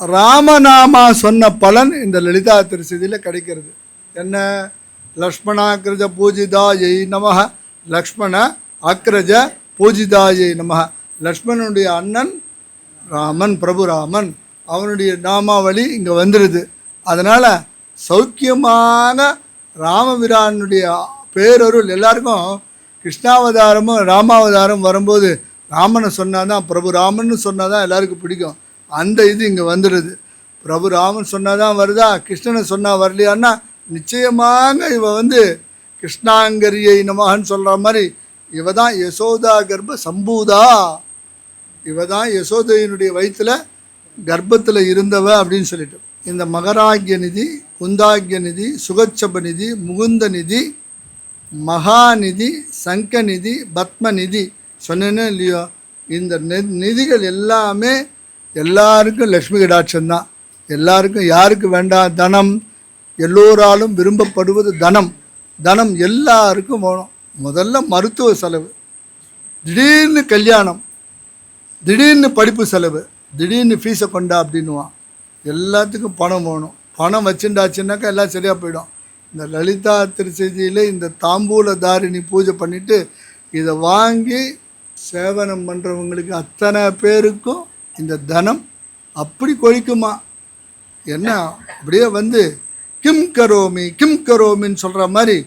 ராமநாமா சொன்ன பலன் இந்த லலிதா திருச்சதியில் கிடைக்கிறது. என்ன? லக்ஷ்மணாக்கிரஜ பூஜிதாயை நமக லக்ஷ்மண அக்ரஜ பூஜிதாயை நமக லக்ஷ்மணனுடைய அண்ணன் ராமன் பிரபு ராமன் அவனுடைய நாமாவளி இங்கே வந்துடுது அதனால் சௌக்கியமான ராமபிரானுடைய பேரொருள் எல்லாருக்கும் கிருஷ்ணாவதாரமும் ராமாவதாரம் வரும்போது ராமனை சொன்னாதான் பிரபு ராமன்னு சொன்னாதான் எல்லாருக்கும் பிடிக்கும். அந்த இது இங்கே வந்துடுது பிரபு ராமன் சொன்னால் தான் வருதா? கிருஷ்ணனை சொன்னால் வரலையான்னா நிச்சயமாக இவ வந்து கிருஷ்ணாங்கரியை நமகன்னு சொல்கிற மாதிரி இவ தான் யசோதா கர்ப்ப சம்பூதா. இவ தான் யசோதையினுடைய வயிற்றுல கர்ப்பத்தில் இருந்தவ அப்படின்னு சொல்லிட்டு. இந்த மகராகிய நிதி குந்தாகிய நிதி சுகச்சப நிதி முகுந்த நிதி மகாநிதி சங்கநிதி பத்மநிதி சொன்னேனே இல்லையோ இந்த நி- நிதிகள் எல்லாமே எல்லாருக்கும் லக்ஷ்மி கடாட்சம் தான். எல்லாருக்கும் யாருக்கு வேண்டாம் தனம்? எல்லோராலும் விரும்பப்படுவது தனம். தனம் எல்லாருக்கும் வேணும். முதல்ல மருத்துவ செலவு. திடீர்னு கல்யாணம். திடீர்னு படிப்பு செலவு. திடீர்னு ஃபீஸை கொண்டா அப்படின்னுவான். எல்லாத்துக்கும் பணம் வேணும். பணம் வச்சுட்டாச்சுன்னாக்கா எல்லாம் சரியாக போயிடும். இந்த லலிதா திருச்செய்தியில் இந்த தாம்பூல தாரிணி பூஜை பண்ணிவிட்டு இதை வாங்கி சேவனம் பண்ணுறவங்களுக்கு அத்தனை பேருக்கும் இந்த தனம் அப்படி கொழிக்குமா? என்ன? அப்படியே வந்து கிம் கரோமி கிம் கரோமின்னு சொல்கிற மாதிரி